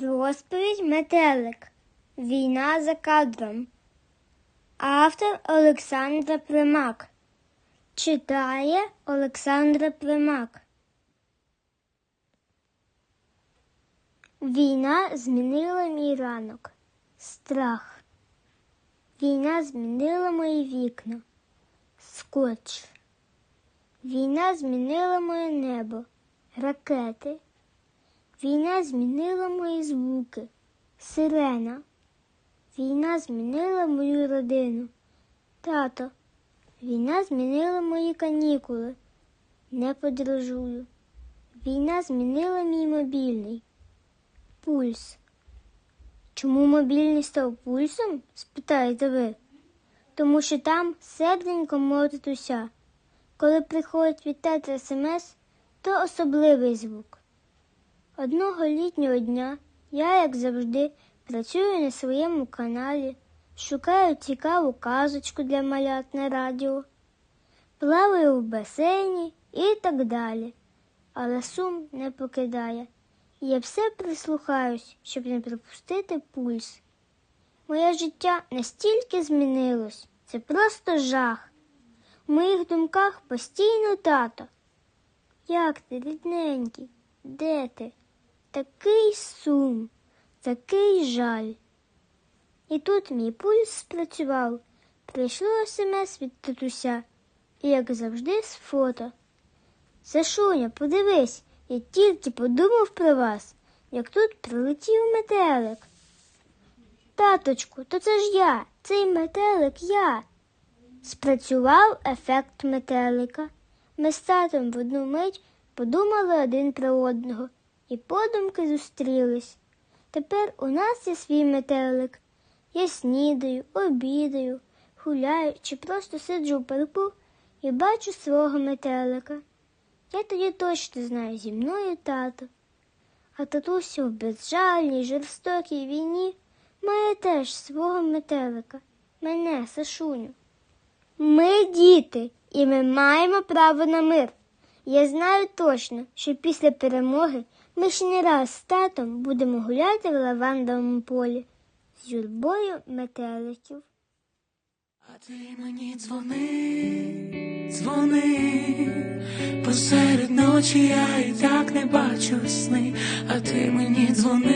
Розповідь Метелик. Війна за кадром. Автор Олександра Примак. Читає Олександра Примак. Війна змінила мій ранок. Страх. Війна змінила мої вікна. Скотч. Війна змінила моє небо. Ракети. Війна змінила мої звуки. Сирена. Війна змінила мою родину. Тато. Війна змінила мої канікули. Не подорожую. Війна змінила мій мобільний. Пульс. Чому мобільний став пульсом? спитаєте ви. Тому що там серденько мотить уся. Коли приходить від тата смс, то особливий звук. Одного літнього дня я, як завжди, працюю на своєму каналі, шукаю цікаву казочку для малят на радіо, плаваю в басейні і так далі. Але сум не покидає. Я все прислухаюсь, щоб не пропустити пульс. Моє життя настільки змінилось, це просто жах. В моїх думках постійно тато. Як ти, рідненький? Де ти? Такий сум, такий жаль. І тут мій пульс спрацював. Прийшло смс від татуся, і, як завжди, з фото. Сашуня, подивись, я тільки подумав про вас, як тут прилетів метелик. Таточку, то це ж я, цей метелик я. Спрацював ефект метелика. Ми з татом в одну мить подумали один про одного і подумки зустрілись. Тепер у нас є свій метелик. Я снідаю, обідаю, гуляю чи просто сиджу в парку і бачу свого метелика. Я тоді точно знаю зі мною тато. А татуся в безжальній, жорстокій війні має теж свого метелика, мене, Сашуню. Ми діти, і ми маємо право на мир. Я знаю точно, що після перемоги ми ще не раз з татом будемо гуляти в лавандовому полі з юрбою метеликів. А ти мені дзвони, дзвони, посеред ночі я і так не бачу сни, а ти мені дзвони,